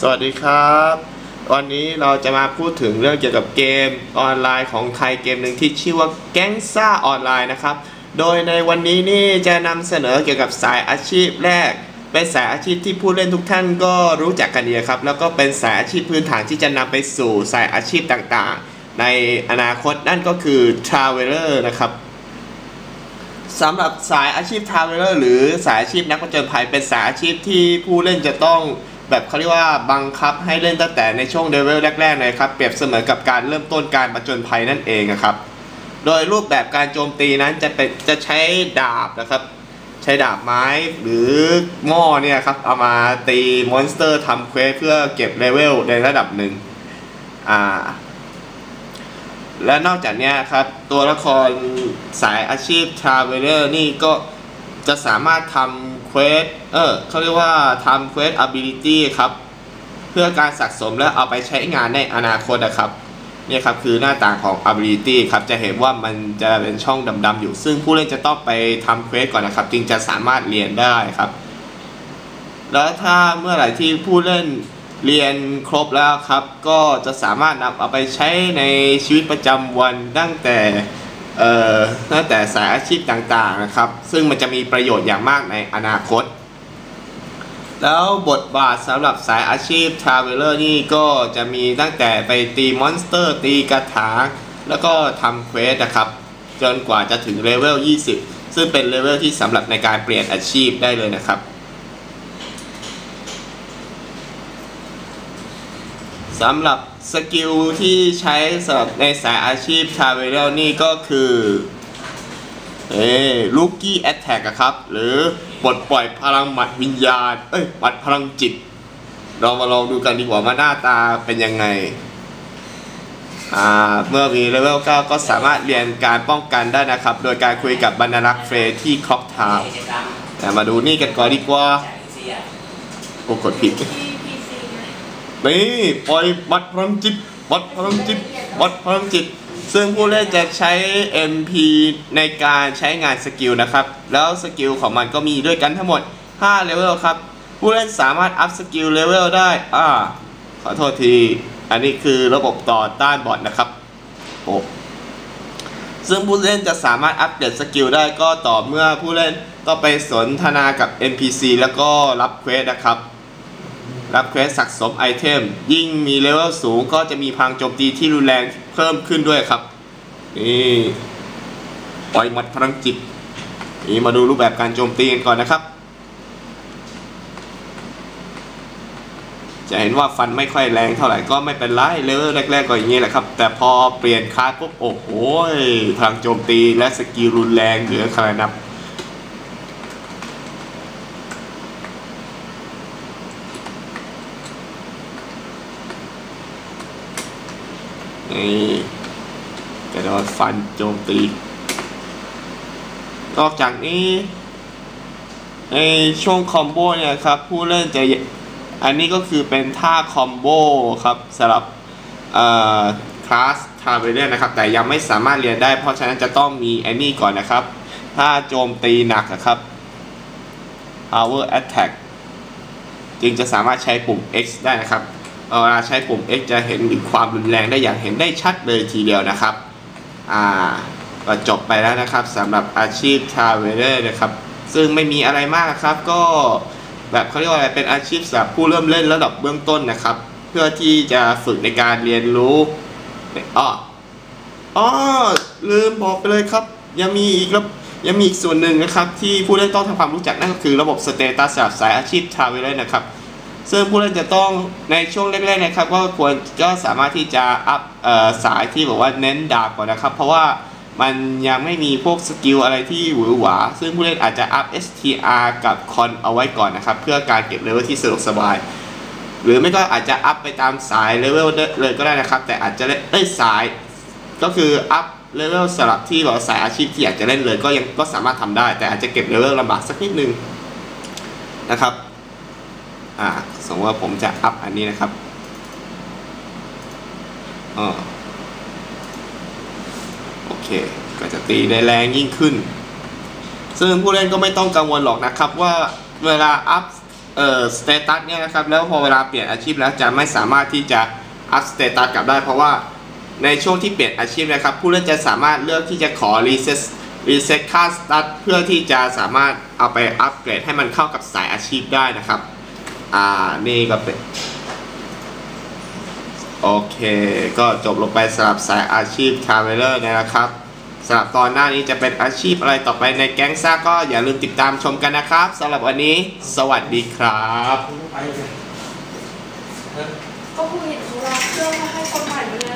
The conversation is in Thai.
สวัสดีครับ วันนี้เราจะมาพูดถึงเรื่องเกี่ยวกับเกมออนไลน์ของไทยเกมหนึ่งที่ชื่อว่าแก๊งซ่าออนไลน์นะครับ โดยในวันนี้นี่จะนำเสนอเกี่ยวกับสายอาชีพแรก เป็นสายอาชีพที่ผู้เล่นทุกท่านก็รู้จักกันดีครับ แล้วก็เป็นสายอาชีพพื้นฐานที่จะนำไปสู่สายอาชีพต่างๆ ในอนาคตนั่นก็คือ Traveler นะครับสำหรับสายอาชีพทราเวลเลอร์หรือสายอาชีพนักผจญภัยเป็นสายอาชีพที่ผู้เล่นจะต้อง แบบเขาเรียกว่าบังคับให้เล่นตั้งแต่ในช่วงเลเวลแรกๆเลยครับเปรียบเสมือนกับการเริ่มต้นการผจญภัยนั่นเองนะครับ โดยรูปแบบการโจมตีนั้นจะเป็นจะใช้ดาบนะครับ ใช้ดาบไม้หรือหม้อเนี่ยครับเอามาตีมอนสเตอร์ทำเควสเพื่อเก็บเลเวลในระดับหนึ่งอ่าและนอกจากนี้ครับตัวละครสายอาชีพ Traveler นี่ก็จะสามารถทำ เควสเออเขาเรียกว่าทำเควส ability ครับ เพื่อการสะสมและเอาไปใช้งานในอนาคตนะครับเนี่ยครับคือหน้าต่างของ ability ครับจะเห็นว่ามันจะเป็นช่องดำๆอยู่ ซึ่งผู้เล่นจะต้องไปทำเควสก่อนนะครับ จึงจะสามารถเรียนได้ครับ แล้วถ้าเมื่อไหร่ที่ผู้เล่นเรียนครบแล้วครับ ก็จะสามารถนำเอาไปใช้ในชีวิตประจำวันตั้งแต่ ตั้งแต่สายอาชีพต่างๆนะครับ ซึ่งมันจะมีประโยชน์อย่างมากในอนาคต แล้วบทบาทสำหรับสายอาชีพ Traveler นี่ก็จะมีตั้งแต่ไปตีมอนสเตอร์ ตีกระถางแล้วก็ทำเควสนะครับ จนกว่าจะถึงเลเวล 20 ซึ่งเป็นเลเวลที่สำหรับในการเปลี่ยนอาชีพได้เลยนะครับ สำหรับสกิลที่ใช้สำหรับในสายอาชีพทาเวลนี่ก็คือเอ้ลูกี้แอตแทกครับ หรือปลดปล่อยพลังหมัดวิญญาณ เอ้ยหมัดพลังจิต เรามาลองดูกันดีกว่ามาหน้าตาเป็นยังไง อ่า เมื่อมีเลเวล 9 ก็สามารถเรียนการป้องกันได้นะครับ โดยการคุยกับบรรณารักษ์เฟรที่คล็อกทาวน์แต่มาดูนี่กันก่อนดีกว่าโอ้กดผิด นี่ปล่อยบัตรพลังจิตบัตรพลังจิตบัตรพลังจิต ซึ่งผู้เล่นจะใช้ MP ในการใช้งานสกิลนะครับ แล้วสกิลของมันก็มีด้วยกันทั้งหมด5เลเวลครับ ผู้เล่นสามารถอัพสกิลเลเวลได้ อ่า ขอโทษที อันนี้คือระบบต่อต้านบอทนะครับ โอ้ซึ่งผู้เล่นจะสามารถอัปเดตสกิลได้ก็ต่อเมื่อผู้เล่นต้องไปสนทนากับ NPC แล้วก็รับเควสนะครับ รับเควสสะสมไอเทม ยิ่งมีเลเวลสูงก็จะมีพังโจมตีที่รุนแรงเพิ่มขึ้นด้วยครับ นี่ปล่อยหมัดพลังจิต นี่มาดูรูปแบบการโจมตีกันก่อนนะครับ จะเห็นว่าฟันไม่ค่อยแรงเท่าไหร่ก็ไม่เป็นไรเลเวลแรกๆก็อย่างนี้แหละครับ แต่พอเปลี่ยนคลาสปุ๊บโอ้โหพลังโจมตีและสกิลรุนแรงเหลือขนาดนับ นี่กระโดดฟันโจมตี นอกจากนี้ในช่วงคอมโบเนี่ยครับผู้เล่นจะอันนี้ก็คือเป็นท่าคอมโบครับสำหรับคลาสทาเวเดอร์นะครับ แต่ยังไม่สามารถเรียนได้ เพราะฉะนั้นจะต้องมีไอ้นี่ก่อนนะครับ ถ้าโจมตีหนักนะครับ power attack จึงจะสามารถใช้ปุ่ม X ได้นะครับ เวลาใช้ปุ่ม X จะเห็นถึงความรุนแรงได้อย่างเห็นได้ชัดเลยทีเดียวนะครับ อ่าก็จบไปแล้วนะครับสำหรับอาชีพทาเวเดอร์นะครับ ซึ่งไม่มีอะไรมากครับ ก็แบบเขาเรียกว่าอะไรเป็นอาชีพสำหรับผู้เริ่มเล่นระดับเบื้องต้นนะครับ เพื่อที่จะฝึกในการเรียนรู้อ๋ออ๋อลืมบอกไปเลยครับ ยังมีอีกรับยังมีอีกส่วนหนึ่งนะครับ ที่ผู้เล่นต้องทำความรู้จักนั่นก็คือระบบสเตตัสสำหรับสายอาชีพทาเวเดอร์นะครับ ซึ่งผู้เล่นจะต้องในช่วงแรกๆนะครับก็ควรก็สามารถที่จะอัพสายที่บอกว่าเน้นดาบก่อนนะครับ เพราะว่ามันยังไม่มีพวกสกิลอะไรที่หวือหวา ซึ่งผู้เล่นอาจจะอัพ STR กับคอนเอาไว้ก่อนนะครับ เพื่อการเก็บเลเวลที่สะดวกสบาย หรือไม่ก็อาจจะอัพไปตามสายเลเวลเลยก็ได้นะครับ แต่อาจจะเล่นเอ้ยสาย ก็คืออัพเลเวลสำหรับที่แบบสายอาชีพที่อยากจะเล่นเลยก็ยังก็สามารถทำได้ แต่อาจจะเก็บเลเวลลำบากสักนิดนึงนะครับ อ่าสมมติว่าผมจะอัพอันนี้นะครับออโอเค ก็จะตีได้แรงยิ่งขึ้น ซึ่งผู้เล่นก็ไม่ต้องกังวลหรอกนะครับ ว่าเวลาอัพเอ่อสเตตัสเนี่ยนะครับ แล้วพอเวลาเปลี่ยนอาชีพแล้วจะไม่สามารถที่จะอัพสเตตัสกลับได้ เพราะว่าในช่วงที่เปลี่ยนอาชีพนะครับ ผู้เล่นจะสามารถเลือกที่จะขอรีเซ็ตรีเซ็ตค่าสตัทเพื่อที่จะสามารถเอาไปอัปเกรดให้มันเข้ากับสายอาชีพได้นะครับ อ่า นี่ก็เป็น โอเค ก็จบลงไปสำหรับสายอาชีพคาร์เวลเลอร์นะครับสำหรับตอนหน้านี้จะเป็นอาชีพอะไรต่อไปในแก๊งซ่าก็อย่าลืมติดตามชมกันนะครับสำหรับวันนี้ สวัสดีครับก็คุณเห็นเขารับเครื่องมาให้คนใหม่เลย